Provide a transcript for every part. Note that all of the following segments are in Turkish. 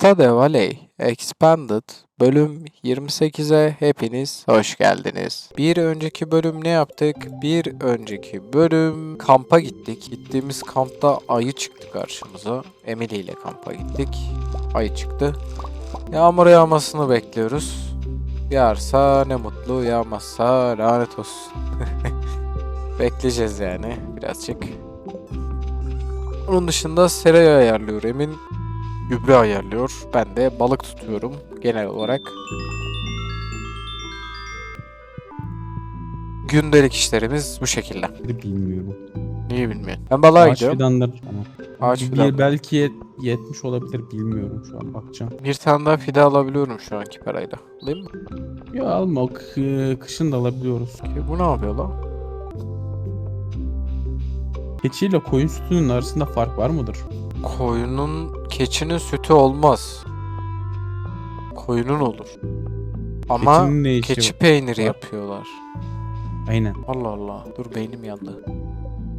Stardew Valley Expanded bölüm 28'e hepiniz hoş geldiniz. Bir önceki bölüm ne yaptık? Bir önceki bölüm kampa gittik. Gittiğimiz kampta ayı çıktı karşımıza. Emily ile kampa gittik. Ayı çıktı. Yağmur yağmasını bekliyoruz. Yağarsa ne mutlu, yağmazsa lanet olsun. Bekleyeceğiz yani birazcık. Onun dışında seraya ayarlıyor Emin. Gübre ayarlıyor. Ben de balık tutuyorum genel olarak. Gündelik işlerimiz bu şekilde. Bilmiyorum. Niye bilmiyorum. Ben balığa Ağaç gidiyorum. fidanları. Tamam. Ağaç bir, fidan. belki yet- yetmiş olabilir bilmiyorum şu an bakacağım. Bir tane daha fide alabiliyorum şu anki parayla. Değil mi? Ya alma o kı- kışın da alabiliyoruz. Ki bu ne yapıyor lan? Keçiyle koyun sütünün arasında fark var mıdır? Koyunun, keçinin sütü olmaz. Koyunun olur. Ama Keçinin ne işi keçi var? peyniri yapıyorlar. Aynen. Allah Allah. Dur beynim yandı.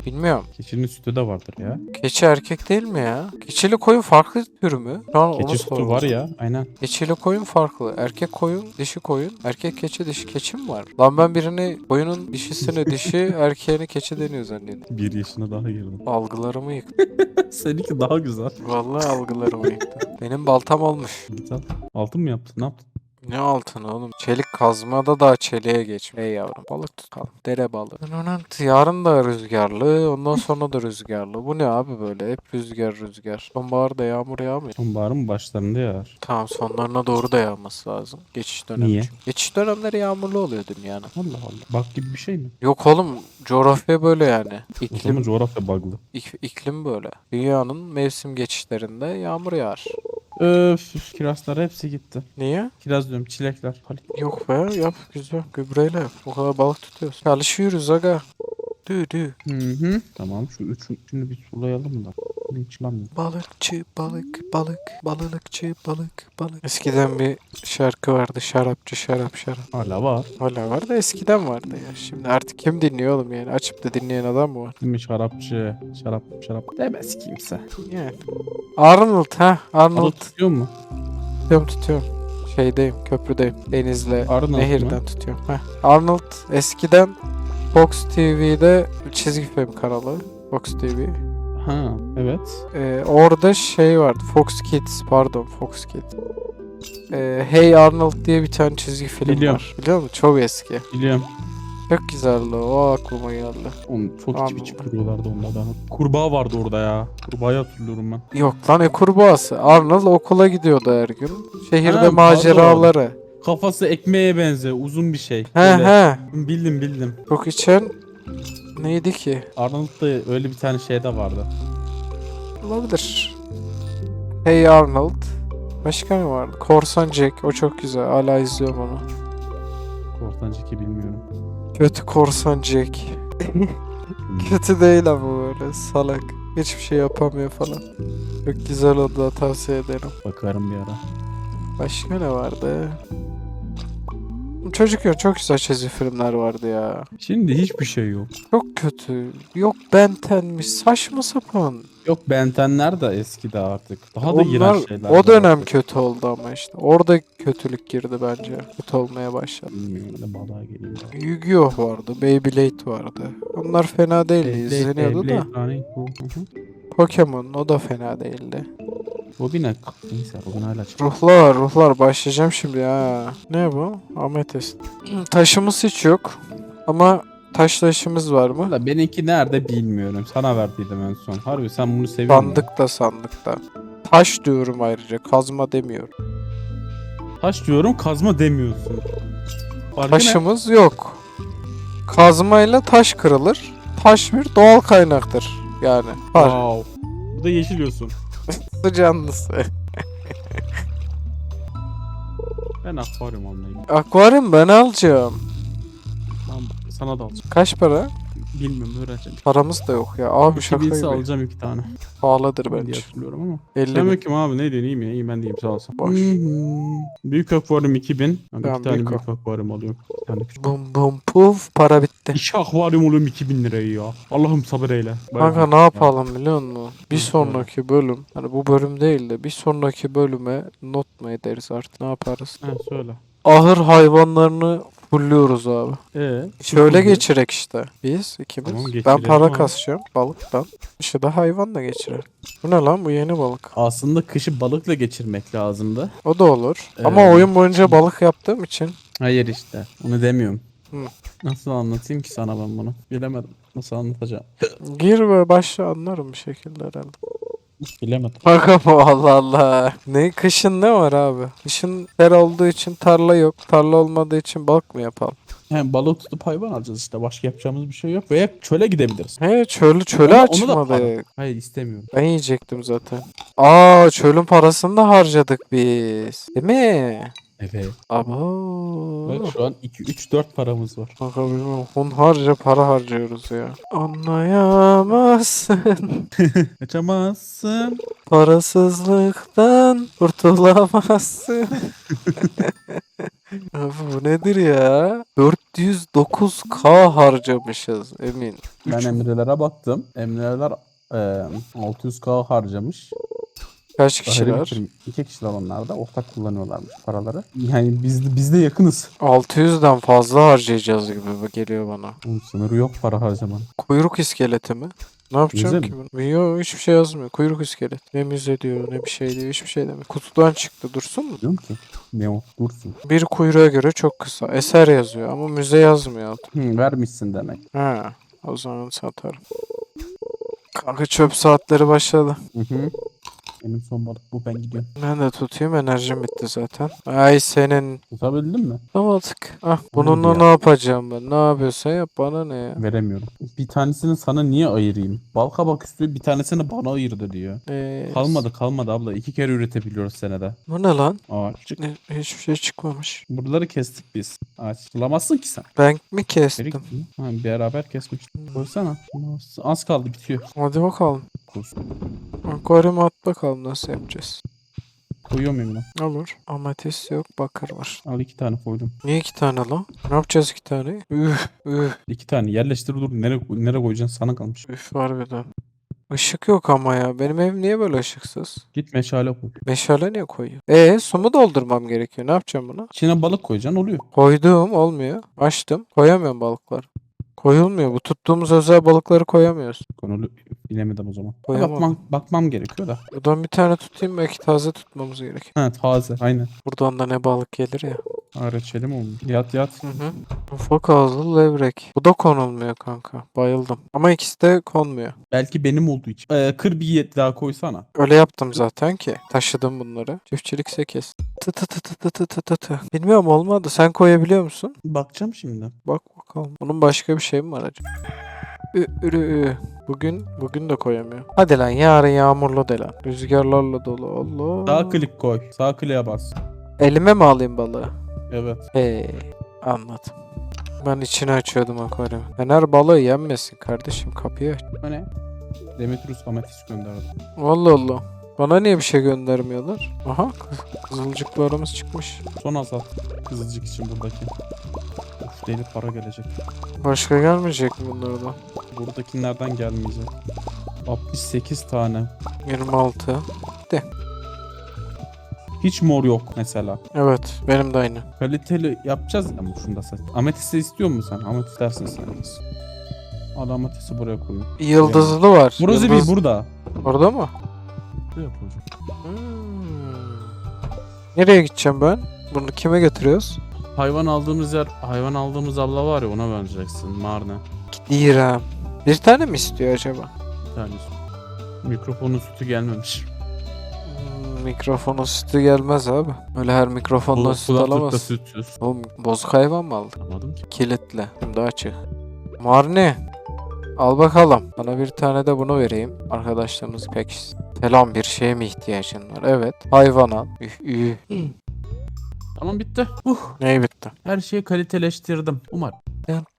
Bilmiyorum. Keçinin sütü de vardır ya. Keçi erkek değil mi ya? Keçili koyun farklı tür mü? Şu an onu Keçi sütü var ya. Aynen. Keçili koyun farklı. Erkek koyun, dişi koyun. Erkek keçi, dişi keçi mi var? Lan ben birini koyunun dişisini dişi, erkeğini keçi deniyor zannediyorum. Bir yaşına daha girdim. Algılarımı yıktı. Seninki daha güzel. Vallahi algılarımı yıktı. Benim baltam olmuş. Git al. Altın mı yaptın? Ne yaptın? Ne altını oğlum? Çelik kazmada da çeliğe geç. Ey yavrum balık tutalım. Dere balığı. Yarın da rüzgarlı. Ondan sonra da rüzgarlı. Bu ne abi böyle? Hep rüzgar rüzgar. Sonbaharda yağmur yağmıyor. Sonbaharın başlarında yağar. Tamam sonlarına doğru da yağması lazım. Geçiş dönemi. Niye? çünkü. Geçiş dönemleri yağmurlu oluyor dünyanın. Allah Allah. Bak gibi bir şey mi? Yok oğlum coğrafya böyle yani. O İklim, zaman coğrafya bug'lı. ik- iklim böyle. Dünyanın mevsim geçişlerinde yağmur yağar. Öf. Kirazlar hepsi gitti. Niye? Kiraz diyorum çilekler. Yok be yap güzel gübreyle yap. O kadar balık tutuyoruz. Çalışıyoruz aga. Dü dü. Hı hı. Tamam şu üçün, üçünü bir sulayalım da. Hiç lan yok. Balıkçı balık balık balıkçı balık balık. Eskiden bir şarkı vardı şarapçı şarap şarap. Hala var. Hala var da eskiden vardı ya. Şimdi artık kim dinliyor oğlum yani? Açıp da dinleyen adam mı var? Değil mi şarapçı? Şarap şarap demez kimse. Yani. Arnold ha Arnold. Balık tutuyor mu? Tutuyorum tutuyorum. Şeydeyim köprüdeyim. Denizle Arnold nehirden mu? tutuyorum. Heh. Arnold eskiden Fox TV'de çizgi film kanalı. Fox TV. Ha evet. Ee, orada şey vardı. Fox Kids pardon Fox Kids. Ee, hey Arnold diye bir tane çizgi film Biliyorum. var. Biliyor musun? Çok eski. Biliyorum. Çok güzeldi. O aklıma geldi. Oğlum çok Anladım. içi biçi kırıyorlardı onlardan. Kurbağa vardı orada ya. Kurbağayı hatırlıyorum ben. Yok lan ne kurbağası. Arnold okula gidiyordu her gün. Şehirde Ha, maceraları. Kafası ekmeğe benziyor. Uzun bir şey. He Böyle. he. Bildim bildim. Çok içen neydi ki? Arnold'da öyle bir tane şey de vardı. Olabilir. Hey Arnold. Başka ne vardı? Korsan Jack. O çok güzel. Hala izliyorum onu. Korsancıki bilmiyorum. Kötü Korsan Jack. Kötü değil ama böyle salak. Hiçbir şey yapamıyor falan. Çok güzel oldu tavsiye ederim. Bakarım bir ara. Başka ne vardı? Çocukken çok güzel çizgi filmler vardı ya. Şimdi hiçbir şey yok. Çok kötü. Yok Benten'miş. Saçma sapan. Yok Bentenler de eski de artık. Daha da iğrenç şeyler. o dönem artık. kötü oldu ama işte. Orada kötülük girdi bence. Kötü olmaya başladı. Bilmiyorum ne balığa geleyim. Yu-Gi-Oh vardı. Beyblade vardı. Onlar fena değildi. izleniyordu da. Beyblade, bu. Hı hı. Pokemon o da fena değildi. Hood. Neyse Robin hala çıktı. Ruhlar ruhlar başlayacağım şimdi ya. Ne bu? Ametist. Taşımız hiç yok. Ama taş taşımız var mı? Valla benimki nerede bilmiyorum. Sana verdiydim en son. Harbi sen bunu seviyorsun. Sandıkta sandıkta. Taş diyorum ayrıca. Kazma demiyorum. Taş diyorum kazma demiyorsun. Farkı? Taşımız yok. Kazmayla taş kırılır. Taş bir doğal kaynaktır. Yani. Var. Wow. Bu da yeşil yosun. Canlısı. Ben akvaryum almayayım. Akvaryum ben alacağım. Tamam sana da alacağım. Kaç para? Bilmiyorum öğreneceğim. Paramız da yok ya. Abi şaka 2000'si gibi. alacağım iki tane. Pahalıdır diye bence. hatırlıyorum ama. 50 Sen bin. bakayım abi ne diyorsun iyi mi? İyi ben diyeyim sağ olsun. Boş. Büyük akvaryum 2000. Ben Tamam, iki tane büyük akvaryum alıyorum. Bir tane küçük. Bum bum puf para bitti. İki akvaryum alıyorum 2000 lirayı ya. Allah'ım sabır eyle. Kanka ne yapalım biliyor musun? Bir sonraki bölüm, hani bu bölüm değil de bir sonraki bölüme not mu ederiz artık ne yaparız? He söyle. Ahır hayvanlarını fulluyoruz abi. Ee, Şöyle geçirek işte. Biz ikimiz. Tamam, ben para abi. kasacağım balıktan. İşte de hayvan da geçirer. Bu ne lan bu yeni balık. Aslında kışı balıkla geçirmek lazımdı. O da olur. Ama Ee, oyun boyunca balık yaptığım için Hayır işte. Onu demiyorum. Hı. Nasıl anlatayım ki sana ben bunu? Bilemedim. Nasıl anlatacağım? gir ve başla anlarım bir şekilde herhalde. Bilemedim. Kanka bu Allah Allah. Ne kışın ne var abi? Kışın ter olduğu için tarla yok. Tarla olmadığı için balık mı yapalım? Yani balık tutup hayvan alacağız işte. Başka yapacağımız bir şey yok. Veya çöle gidebiliriz. He çölü çöle Onu- onu da açmadık. para. Hayır istemiyorum. Ben yiyecektim zaten. Aa çölün parasını da harcadık biz. Değil mi? Evet. Abo. Bak şu an 2 3 4 paramız var. Kanka bilmiyorum. Hunharca para harcıyoruz ya. Anlayamazsın. Kaçamazsın. Parasızlıktan kurtulamazsın. Abi bu nedir ya? 409k harcamışız emin. Ben Üç- Emre'lere baktım. Emre'ler e, 600k harcamış. Kaç kişiler? bitirmiş. İki kişiler onlar da ortak kullanıyorlarmış paraları. Yani biz biz de yakınız. 600'den fazla harcayacağız gibi geliyor bana. Oğlum sınırı yok para harcamanın. Kuyruk iskeleti mi? Ne yapacağım Müze ki bunu? Yok hiçbir şey yazmıyor. Kuyruk iskelet. Ne müze diyor ne bir şey diyor. Hiçbir şey demiyor. Kutudan çıktı dursun mu? Diyorum ki ne o dursun. Bir kuyruğa göre çok kısa. Eser yazıyor ama müze yazmıyor. Hı, vermişsin demek. Ha, o zaman satarım. Kanka çöp saatleri başladı. Hı hı. Benim son balık bu ben gidiyorum. Ben de tutayım enerjim bitti zaten. Ay senin. Tutabildin mi? Tutamadık. Ah bununla ya? ne yapacağım ben? Ne yapıyorsan yap bana ne ya? Veremiyorum. Bir tanesini sana niye ayırayım? Balkabak üstü bir tanesini bana ayırdı diyor. Ee, Kalmadı kalmadı abla. İki kere üretebiliyoruz senede. Bu ne lan? Ağaççık. Ne, hiçbir şey çıkmamış. Buraları kestik biz. Ağaç. Bulamazsın ki sen. Ben mi kestim? gittin. Ha, beraber kesmiştik. Koysana. Az kaldı bitiyor. Hadi bakalım. Koysun. Akvaryuma at bakalım nasıl yapacağız. Koyuyor muyum lan? Olur. Ametist yok bakır var. Al iki tane koydum. Niye iki tane lan? Ne yapacağız iki tane? Üf üf İki tane yerleştir dur. Nereye, nereye koyacaksın sana kalmış. üf var bir de. Işık yok ama ya. Benim evim niye böyle ışıksız? Git meşale koy. Meşale niye koyuyor? E su mu doldurmam gerekiyor? Ne yapacağım buna? İçine balık koyacaksın oluyor. Koydum olmuyor. Açtım. Koyamıyorum balıklar. Koyulmuyor. Bu tuttuğumuz özel balıkları koyamıyoruz. Konulu bilemedim o zaman. Ha, Bakmam, bakmam gerekiyor da. Buradan bir tane tutayım belki taze tutmamız gerek. Ha taze aynen. Buradan da ne balık gelir ya. Ha reçeli mi olmuş? Yat yat. Hı hı. Ufak ağızlı levrek. Bu da konulmuyor kanka. Bayıldım. Ama ikisi de konmuyor. Belki benim olduğu için. Ee, kır bir yet daha koysana. Öyle yaptım zaten ki. Taşıdım bunları. Çiftçilik 8. Tı tı tı tı tı tı tı tı. Bilmiyorum olmadı. Sen koyabiliyor musun? Bakacağım şimdi. Bak bakalım. Bunun başka bir şey mi var acaba? Ü, ürü, ü. Bugün bugün de koyamıyor. Hadi lan yarın yağmurlu de lan. Rüzgarlarla dolu. Allah. Sağ klik koy. Sağ kliğe bas. Elime mi alayım balığı? Evet. Hey, anladım. Ben içini açıyordum akvaryumu. Fener balığı yenmesin kardeşim kapıyı aç. O ne? Demetrius ametist gönderdi. Allah Allah. Bana niye bir şey göndermiyorlar? Aha kız- kızılcıklarımız çıkmış. Son azalt. Kızılcık için buradaki. Deli para gelecek. Başka gelmeyecek mi bunlardan? Buradakilerden gelmeyecek. 68 tane. 26. Hiç mor yok mesela. Evet benim de aynı. Kaliteli yapacağız ama şunu da sat. Ametist istiyor musun sen? Ametist dersin sen. Al ametisti buraya koyun. Yıldızlı var. Burası Yıldız- bir burada. Orada mı? Buraya koyacağım. Hmm. Nereye gideceğim ben? Bunu kime götürüyoruz? Hayvan aldığımız yer, hayvan aldığımız abla var ya ona vereceksin. Marne. Gidiyorum. Bir tane mi istiyor acaba? Bir tanesi. Mikrofonun sütü gelmemiş. Hmm, mikrofonun sütü gelmez abi. Öyle her mikrofondan süt Kulaklıkta alamaz. sütsüz. Oğlum bozuk hayvan mı aldın? Anlamadım ki. Kilitle. Şimdi açık. Marni. Al bakalım. Bana bir tane de bunu vereyim. Arkadaşlarımız pek selam bir şeye mi ihtiyacın var? Evet. Hayvan al. Üh, üh. Tamam bitti. Uh, Neyi bitti? her şeyi kaliteleştirdim. Umarım.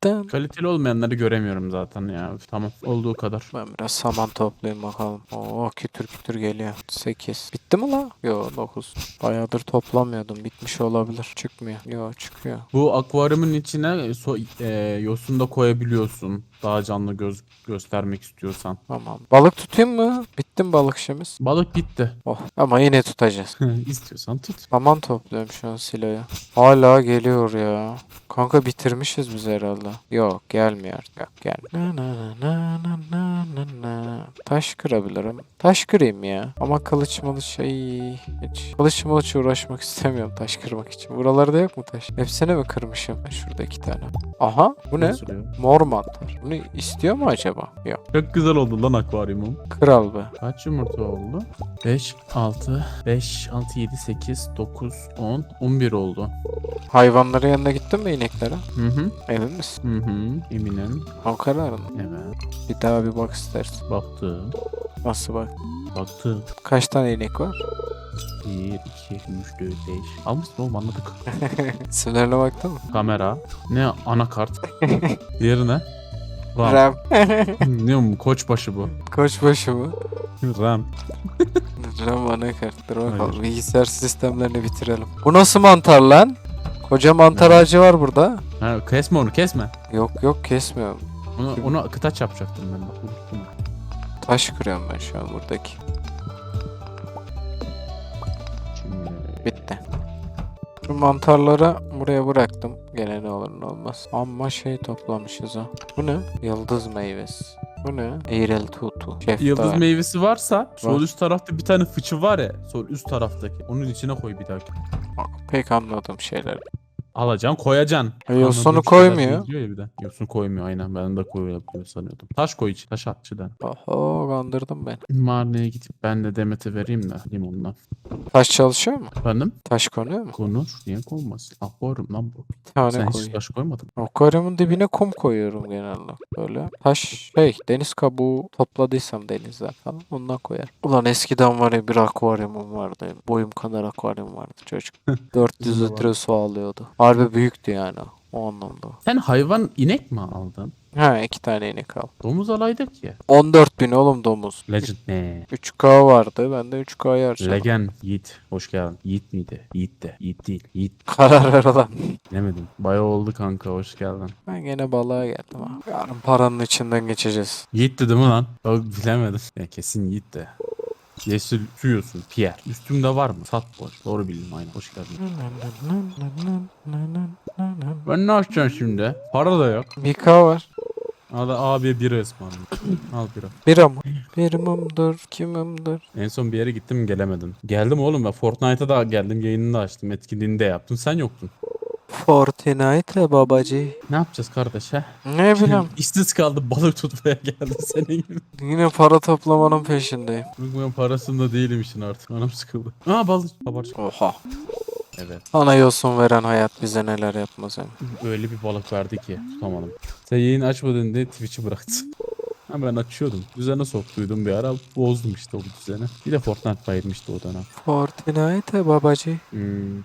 Dın. Kaliteli olmayanları göremiyorum zaten ya. Tamam olduğu kadar. Ben biraz saman toplayayım bakalım. Oo kütür kütür geliyor. 8. Bitti mi la? Yo 9. Bayağıdır toplamıyordum. Bitmiş olabilir. Çıkmıyor. Yo çıkıyor. Bu akvaryumun içine so e, yosun da koyabiliyorsun. Daha canlı göz göstermek istiyorsan. Tamam. Balık tutayım mı? Bitti mi balık işimiz? Balık gitti. Oh. Ama yine tutacağız. İstiyorsan tut. Saman topluyorum şu an siloya. Hala geliyor ya. Kanka bitirmişiz biz herhalde. Yok gelmiyor artık. Yok gel. Na na na na na na na. Taş kırabilirim. Taş kırayım ya. Ama kılıç mılıç şey hiç. Kılıç mılıç uğraşmak istemiyorum taş kırmak için. Buralarda yok mu taş? Hepsini mi kırmışım? Şurada iki tane. Aha bu ne? Mor mantar. Bunu istiyor mu acaba? Yok. Çok güzel oldu lan akvaryumum. Kral be. Kaç yumurta oldu? 5, 6, 5, 6, 7, 8, 9, 10, 11 oldu. Hayvanların yanına gittin mi ineklere? Hı hı. Emin misin? Hı hı. Eminim. O kararın. Evet. Bir daha bir bak istersen. Baktım. Nasıl bak? Baktım. Kaç tane inek var? 1, 2, 3, 4, 5. Almışsın oğlum anladık. İsimlerine baktın mı? Kamera. Ne anakart. Diğeri ne? RAM. RAM. ne bu koçbaşı bu. Koçbaşı mı? RAM. RAM anakarttır bakalım. Hayır. Bilgisayar sistemlerini bitirelim. Bu nasıl mantar lan? Koca mantar ağacı var burada. Ha, kesme onu kesme. Yok yok kesmiyorum. Onu, onu kıtaç yapacaktım ben bak. unuttum. Taş kırıyorum ben şu an buradaki. Şimdi Bitti. Şu mantarları buraya bıraktım. Gene ne olur ne olmaz. Ama şey toplamışız ha. Bu ne? Yıldız meyvesi. Bu ne? Eğrel tutu. Şeftali. Yıldız meyvesi varsa sol üst tarafta bir tane fıçı var ya. Sol üst taraftaki. Onun içine koy bir dahaki. Bak, Pek anladığım şeyler. Alacaksın koyacaksın. E, yosunu koymuyor. Diyor ya bir de. Yosun koymuyor aynen. Ben de koyuyor yapıyor sanıyordum. Taş koy içi. Taş at içinden. Oho kandırdım ben. Mağaraya gidip ben de Demet'e vereyim de limondan. Taş çalışıyor mu? Efendim? Taş konuyor mu? Konur. Niye konmasın? Akvaryum lan bu. Bir tane Sen koy. hiç taş koymadın. Akvaryumun dibine kum koyuyorum genelde. Böyle taş şey deniz kabuğu topladıysam denizden falan ondan koyar. Ulan eskiden var ya bir akvaryumum vardı. Boyum kadar akvaryum vardı çocuk. 400 Bizim de litre su alıyordu. Harbi büyüktü yani o anlamda. Sen hayvan inek mi aldın? Ha iki tane inek al. Domuz alaydık ya. 14 bin oğlum domuz. Legend ne? 3K vardı. Ben de 3K'yı harcadım. Legend. Yiğit. Hoş geldin. Yiğit miydi? Yiğit de. Yiğit değil. Yiğit. Karar ver ulan. Bilemedim. Bayağı oldu kanka. Hoş geldin. Ben gene balığa geldim ha. Yarın paranın içinden geçeceğiz. Yiğit'ti değil mi lan? Bak bilemedim. Ya kesin Yiğit de. Yeşil suyorsun. Pierre. Üstümde var mı? Sat boş. Doğru bildim aynen. Hoş geldin. Ben ne yapacağım şimdi? Para da yok. 1K var. Al abi bira ısmarlayayım. Al bira. Bira mı? Birimimdir, kimimdir? En son bir yere gittim gelemedim. Geldim oğlum ben Fortnite'a da geldim yayınını da açtım etkinliğini de yaptım sen yoktun. Fortnite babacı. Ne yapacağız kardeş ha? Ne bileyim. İşsiz kaldı balık tutmaya geldi senin gibi. Yine para toplamanın peşindeyim. Bugün parasında değilim işin artık anam sıkıldı. Aa balık kabarcık. Oha. Evet Ana yosun veren hayat bize neler yapmaz hem. öyle bir balık verdi ki tutamadım. Sen yayın açmadın diye Twitch'i bıraktı. Ha ben açıyordum. Düzene soktuydum bir ara bozdum işte o düzeni. Bir de Fortnite bayılmıştı o dönem. Fortnite babacı. Hmm.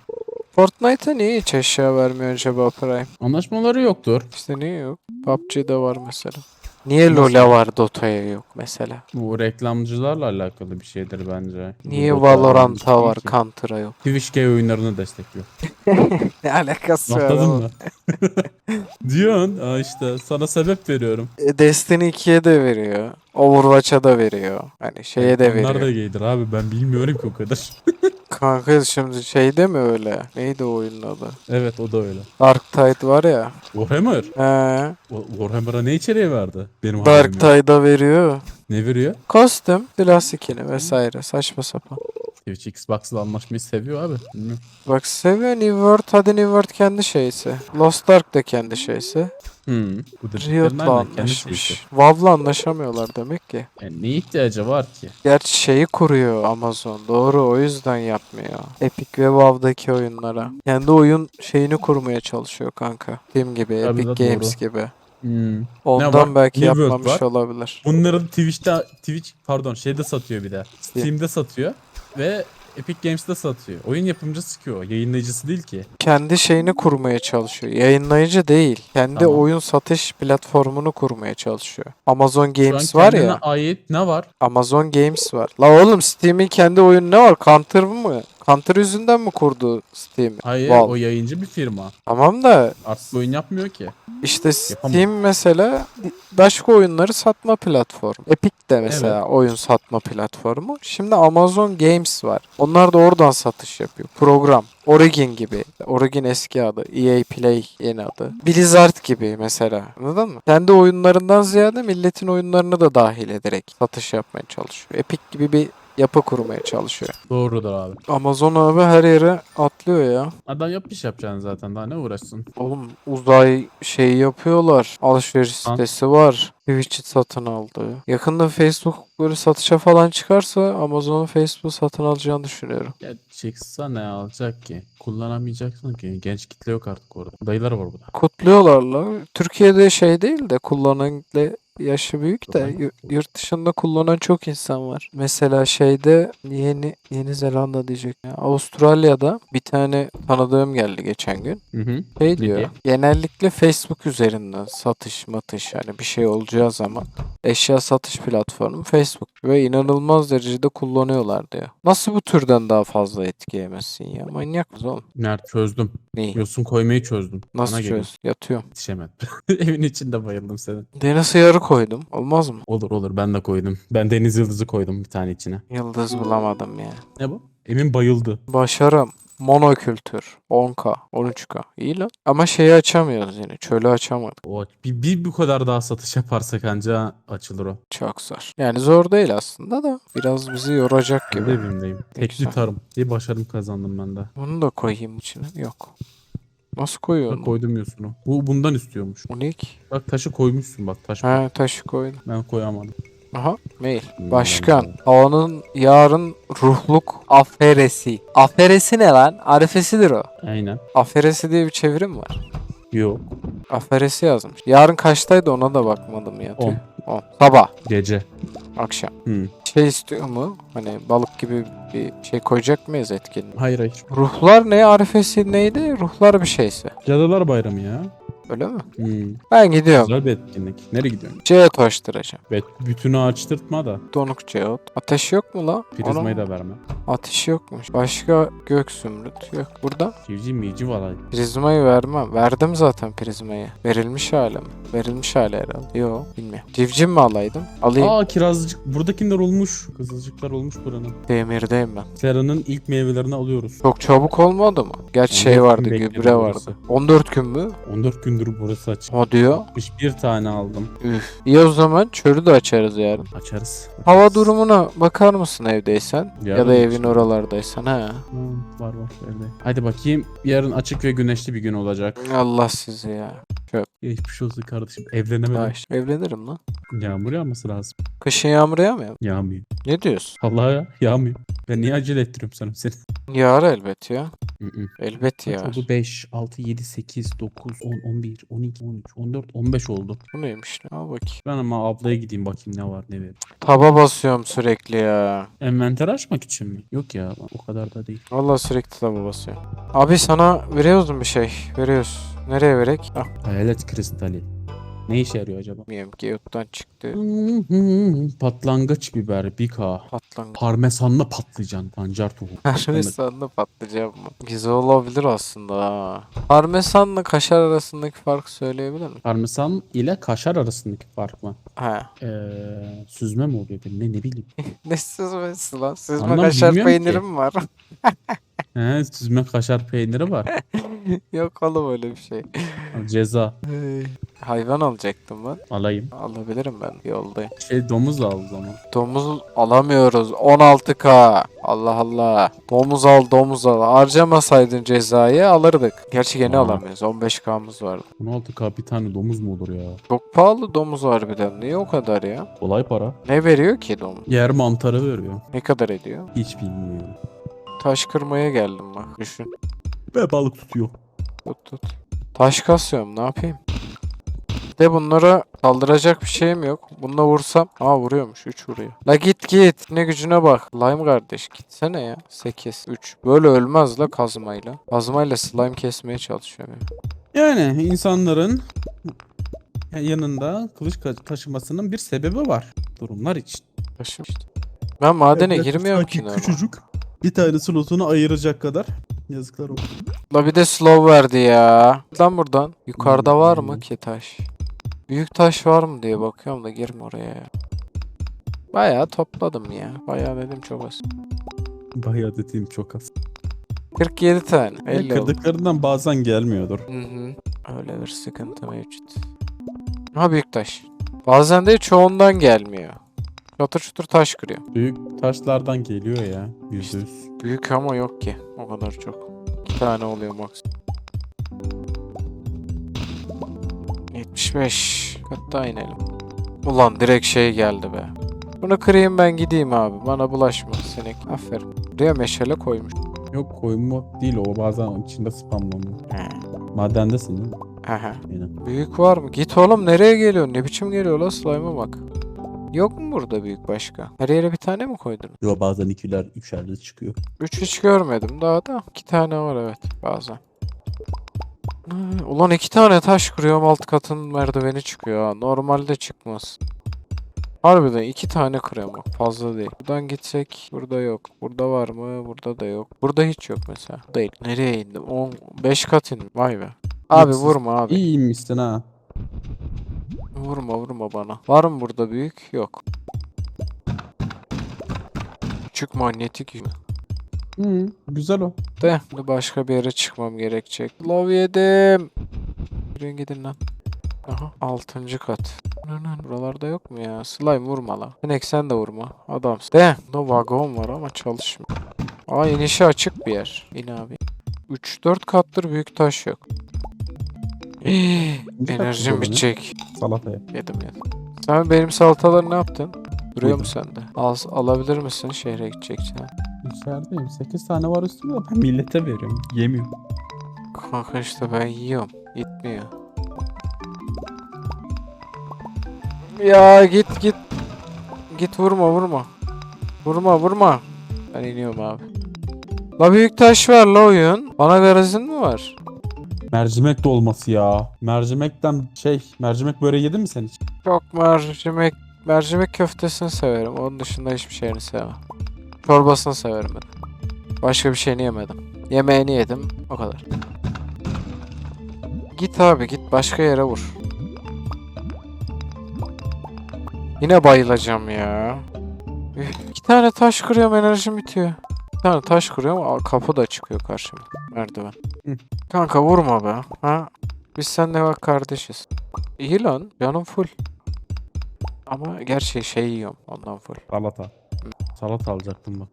Fortnite'a niye hiç eşya vermiyor acaba Prime? Anlaşmaları yoktur. İşte niye yok? PUBG'de var mesela. Niye? LoL'e var Dota'ya yok mesela? Bu reklamcılarla alakalı bir şeydir bence. Niye Valorant'a var Counter'a yok? Twitch G oyunlarını destekliyor. Ne alakası var Anladın mı? Diyorsun işte sana sebep veriyorum. E, Destiny 2'ye de veriyor. Overwatch'a da veriyor. Hani şeye de Onlar veriyor. da gaydir abi ben bilmiyorum ki o kadar. Kanka şimdi şeyde mi öyle? Neydi o oyunun adı? evet o da öyle. Dark Tide var ya. Warhammer. He. Warhammer'a ne içeriği verdi? Benim Dark. Tide'a veriyor. Ne veriyor? Kostüm, silah skin'i vesaire. Saçma sapan. Twitch Xbox'la anlaşmayı seviyor abi. Bilmiyorum. Bak seviyor New World. Hadi New World kendi şeysi. Lost Ark da kendi şeysi. Hmm. Bu da Riot'la anlaşmış. WoW'la anlaşamıyorlar demek ki. Yani ne ihtiyacı var ki? Gerçi şeyi kuruyor Amazon. Doğru o yüzden yapmıyor. Epic ve WoW'daki oyunlara. Kendi oyun şeyini kurmaya çalışıyor kanka. Steam gibi, Tabii Epic Games gibi. Hmm. Ondan var? belki New World yapmamış var. olabilir. Bunların Twitch'te Twitch pardon şeyde satıyor bir de. Steam'de satıyor ve Epic Games'te satıyor. Oyun yapımcısı ki o. Yayınlayıcısı değil ki. Kendi şeyini kurmaya çalışıyor. Yayınlayıcı değil. Kendi Tamam. oyun satış platformunu kurmaya çalışıyor. Amazon Şu an Games var kendine ya. ait ne var? Amazon Games var. La oğlum Steam'in kendi oyunu ne var? Counter mı? Counter yüzünden mi kurdu Steam'i? Hayır Valve. o yayıncı bir firma. Tamam da Artık oyun yapmıyor ki. işte Yapamam. Steam mesela başka oyunları satma platformu. Epic de mesela oyun satma platformu. Şimdi Amazon Games var. Onlar da oradan satış yapıyor. Program. Origin gibi. Origin eski adı. EA Play yeni adı. Blizzard gibi mesela. Anladın mı? Kendi oyunlarından ziyade milletin oyunlarını da dahil ederek satış yapmaya çalışıyor. Epic gibi bir yapı kurmaya çalışıyor. Doğrudur abi. Amazon abi her yere atlıyor ya. Adam yap iş yapacaksın zaten daha ne uğraşsın. Oğlum uzay şeyi yapıyorlar. Alışveriş Lan. sitesi var. Twitch'i satın aldı. Yakında Facebook böyle satışa falan çıkarsa Amazon'un Facebook satın alacağını düşünüyorum. Ya çıksa ne alacak ki? Kullanamayacaksın ki. Genç kitle yok artık orada. Dayılar var burada. Kutluyorlarla. Türkiye'de şey değil de kullanan de yaşı büyük de yurt dışında kullanan çok insan var. Mesela şeyde yeni Yeni Zelanda diyecek. ya, Avustralya'da bir tane tanıdığım geldi geçen gün. Hı hı. Şey diyor. diyor? Genellikle Facebook üzerinden satış matış yani bir şey olacağı zaman eşya satış platformu Facebook ve inanılmaz derecede kullanıyorlar diyor. Nasıl bu türden daha fazla etki yemezsin ya? Manyak mısın oğlum? Nerede çözdüm. Neyi? Yosun koymayı çözdüm. Nasıl Bana gelin. çöz? Yatıyorum. Yetişemedim. Evin içinde bayıldım senin. Deniz yarı koydum. Olmaz mı? Olur olur ben de koydum. Ben deniz yıldızı koydum bir tane içine. Yıldız bulamadım ya. Ne bu? Emin bayıldı. Başarım. Monokültür. 10K. 13K. İyi lan. Ama şeyi açamıyoruz yine. Çölü açamadık. O bir, bir bu kadar daha satış yaparsak anca açılır o. Çok zor. Yani zor değil aslında da biraz bizi yoracak gibi. de evimdeyim. Tekli tarım. Bir başarım kazandım ben de. Bunu da koyayım içine. Yok. Nasıl koyuyorsun? Bak koydum Yosun'u. Bu bundan istiyormuş. Unik. Bak taşı koymuşsun bak taş. Ha taşı koydum. Ben koyamadım. Aha mail. Hmm, Başkan. Havanın yarın ruhluk aferesi. Aferesi ne lan? Arifesidir o. Aynen. Aferesi diye bir çevirim var. Yok. Aferesi yazmış. Yarın kaçtaydı ona da bakmadım ya. On. 10. Sabah. Gece. Akşam. Hı. Şey istiyor mu? Hani balık gibi bir şey koyacak mıyız etkinliğe? Hayır hayır. Ruhlar ne? Arifesi neydi? Ruhlar bir şeyse. Cadılar Bayramı ya. Öyle mi? Hmm. Ben gidiyorum. Güzel bir etkinlik. Nereye gidiyorsun? C'ye taştıracağım. Ve bütünü açtırtma da. Donuk Ceot. Ateş yok mu la? Prizmayı Ona- da verme. Ateş yokmuş. Başka gök zümrüt yok. Burada Civciv mici var. abi. prizmayı vermem. Verdim zaten prizmayı. Verilmiş hali mi? Verilmiş hali herhalde. Yok bilmiyorum. Civciv mi alaydım? Alayım. Aa kirazcık. Buradakiler olmuş. Kızılcıklar olmuş buranın. Demirdeyim ben. Sera'nın ilk meyvelerini alıyoruz. Çok çabuk olmadı mı? Gerçi şey 14 gün vardı, gübre vardı. 14 gün mü? 14 gündür burası açık. O diyor. 61 tane aldım. Üf. İyi o zaman çölü de açarız yarın. Açarız. Hava durumuna bakar mısın evdeysen? ya Yarın da mı evin açayım? oralardaysan ha. Hmm, var var evde. Hadi bakayım. Yarın açık ve güneşli bir gün olacak. Allah sizi ya. Geçmiş olsun kardeşim. Evlenemedim. Baş. Evlenirim lan. Yağmur yağması lazım. Kışın yağmur yağmıyor. mu? Yağmıyor. Ne diyorsun? Allah ya yağmıyor. Ben niye acele ettiriyorum sana seni? Yağar elbet ya. Elbet Kaç yağar. oldu? 5, 6, 7, 8, 9, 10, 11, 12, 13, 14, 15 oldu. Bu neymiş? Al bakayım. Ben ama ablaya gideyim bakayım ne var ne verir. Taba basıyorum sürekli ya. Envanter açmak için mi? Yok ya o kadar da değil. Vallahi sürekli taba basıyorum. Abi sana veriyoruz mu bir şey? Veriyoruz. Nereye verek? Ah Hayalet kristali. Ne işe yarıyor acaba? bilmiyorum. Geot'tan çıktı. Patlangaç biber, bika. Patlan. Parmesanla patlıcan, pancar tohumu. Parmesanla patlayacağım mı? Güzel olabilir aslında ha. Parmesanla kaşar arasındaki farkı söyleyebilir misin? Parmesan ile kaşar arasındaki fark mı? He. Ee, süzme mi oluyor? Ne ne bileyim. Ne süzmesi lan? Süzme Anlam kaşar bilmiyorum ki. peyniri mi var? He, süzme kaşar peyniri var. Yok oğlum öyle bir şey. Ceza. Hayvan alacaktım ben. Alayım. Alabilirim ben yoldayım. Şey domuz al o zaman. Domuz alamıyoruz. 16k. Allah Allah. Domuz al domuz al. Harcamasaydın cezayı alırdık. Gerçi gene Aa. alamıyoruz. 15k'mız vardı. 16k bir tane domuz mu olur ya? Çok pahalı domuz harbiden. Niye o kadar ya? Kolay para. Ne veriyor ki domuz? Yer mantarı veriyor. Ne kadar ediyor? Hiç bilmiyorum. Taş kırmaya geldim bak. Düşün. Ve balık tutuyor. Tut tut. Taş kasıyorum ne yapayım? De bunlara saldıracak bir şeyim yok. Bununla vursam. Aa vuruyormuş. 3 vuruyor. La git git. Ne gücüne bak. Lime kardeş gitsene ya. 8. 3. Böyle ölmez la kazmayla. Kazmayla slime kesmeye çalışıyorum ya. Yani insanların yanında kılıç taşımasının bir sebebi var. Durumlar için. Taşım işte. Ben madene Evet, girmiyorum ki. Küçücük. Bir tane slotunu ayıracak kadar. Yazıklar olsun. La bir de slow verdi ya. Lan buradan. Yukarıda var mı ki taş? Büyük taş var mı diye bakıyorum da girme oraya ya. Bayağı topladım ya. Bayağı dedim çok az. Bayağı dediğim çok az. 47 tane. Ve 50 oldu. kırdıklarından bazen gelmiyordur. Hı hı. Öyle bir sıkıntı mevcut. Ha büyük taş. Bazen de çoğundan gelmiyor. Çatır çutur taş kırıyor. Büyük taşlardan geliyor ya. Yüzde yüz. Büyük ama yok ki. O kadar çok. İki tane oluyor max. 75. Hatta inelim. Ulan direkt şey geldi be. Bunu kırayım ben gideyim abi. Bana bulaşma sinek. Aferin. Buraya meşale koymuş. Yok koyma değil o bazen içinde spamlanıyor. Madendesin değil mi? Aha. Büyük var mı? Git oğlum nereye geliyorsun? Ne biçim geliyor la slime'a bak. Yok mu burada büyük başka? Her yere bir tane mi koydun? Yo bazen ikiler üçer de çıkıyor. Üç hiç görmedim daha da. İki tane var evet bazen. Ulan iki tane taş kırıyorum alt katın merdiveni çıkıyor ha. Normalde çıkmaz. Harbiden iki tane kırıyorum bak fazla değil. Buradan gitsek burada yok. Burada var mı? Burada da yok. Burada hiç yok mesela. Değil. Nereye indim? 10 5 kat indim. Vay be. Abi siz- vurma abi. İyi inmişsin ha. Vurma vurma bana. Var mı burada büyük? Yok. Küçük manyetik mi? Hı, güzel o. De başka bir yere çıkmam gerekecek. Love yedim. Yürüyün gidin lan. Aha altıncı kat. Buralarda yok mu ya? Slime vurma lan. Sinek sen de vurma. Adamsın. De. No vagon var ama çalışmıyor. Aa inişi açık bir yer. İn abi. 3-4 kattır büyük taş yok. Enerjim bitecek. Salataya. Yedim yedim. Sen benim salataları ne yaptın? Duruyor mu sende? Al, alabilir misin şehre gideceksen? İçerideyim. 8 tane var üstümde de ben millete veriyorum. Yemiyorum. Kanka işte ben yiyorum. Gitmiyor. Ya git git. Git vurma vurma. Vurma vurma. Ben iniyorum abi. La büyük taş var la oyun. Bana garajın mı var? Mercimek dolması ya. Mercimekten şey, mercimek böreği yedin mi sen hiç? Çok mercimek mercimek köftesini severim. Onun dışında hiçbir şeyini sevmem. Çorbasını severim ben. Başka bir şeyini yemedim. Yemeğini yedim. O kadar. Git abi git başka yere vur. Yine bayılacağım ya. Üf, İki tane taş kırıyorum enerjim bitiyor. Bir tane taş kırıyorum aa, kapı da çıkıyor karşıma. Merdiven. Hı. Kanka vurma be. Ha? Biz seninle bak kardeşiz. İyi lan canım full. Ama gerçi şey yiyorum ondan full. Salata. Salata alacaktım bak.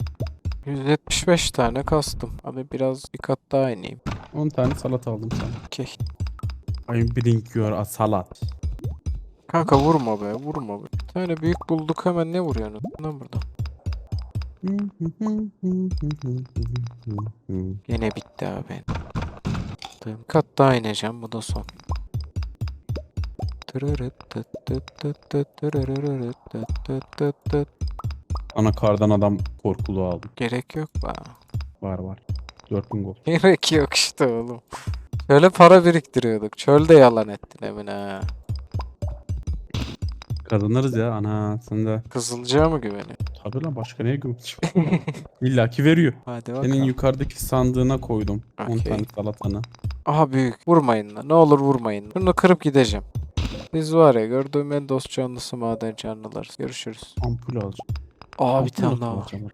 175 tane kastım. Hadi biraz bir kat daha ineyim. 10 tane salata aldım sana. Okey. I'm bring your a salat. Kanka vurma be vurma be. Bir tane büyük bulduk hemen ne vuruyorsun? Lan burada. Yine bitti abi. Bir kat daha ineceğim bu da son. Ana kardan adam korkulu aldım. Gerek yok be. Var var. 4000 gol. Gerek yok işte oğlum. Şöyle para biriktiriyorduk. Çölde yalan ettin Emine. Kazanırız ya ana sen de. Kızılcığa mı güveniyor? Tabii lan başka neye güveneceğim? İlla ki veriyor. Hadi Senin bakalım. yukarıdaki sandığına koydum. 10 Okey. tane salatanı. Aha büyük. Vurmayın lan. Ne olur vurmayın. Bunu kırıp gideceğim. Biz var ya gördüğüm en dost canlısı maden canlılarız. Görüşürüz. Ampul alacağım. Aa bir Ampul tane daha var. alacağım.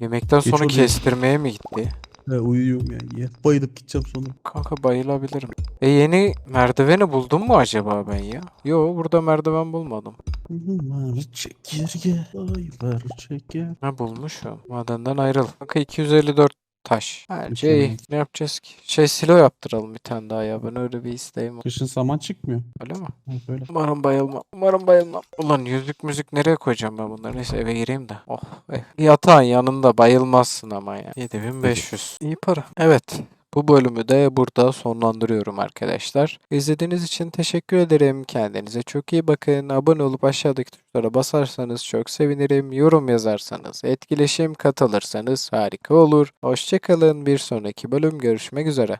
Yemekten Geç sonra oraya. kestirmeye mi gitti? He uyuyorum ya. Ye. Bayılıp gideceğim sonra. Kanka bayılabilirim. E yeni merdiveni buldum mu acaba ben ya? Yo burada merdiven bulmadım. Var çekirge, aylar çeker. Ha bulmuşum. Madenden ayrıl. Kanka 254 taş. İyi. Mükemmel. Ne yapacağız ki? Şey silo yaptıralım bir tane daha ya. Ben öyle bir isteğim var. Kışın saman çıkmıyor. Öyle mi? Ha, böyle. Umarım bayılmam. Umarım bayılmam. Ulan yüzük müzik nereye koyacağım ben bunları? Neyse eve gireyim de. Oh ev. Yatağın yanında bayılmazsın ama ya. 7500. İyi para. Evet. Bu bölümü de burada sonlandırıyorum arkadaşlar. İzlediğiniz için teşekkür ederim. Kendinize çok iyi bakın. Abone olup aşağıdaki tuşlara basarsanız çok sevinirim. Yorum yazarsanız, etkileşim katılırsanız harika olur. Hoşçakalın. Bir sonraki bölüm görüşmek üzere.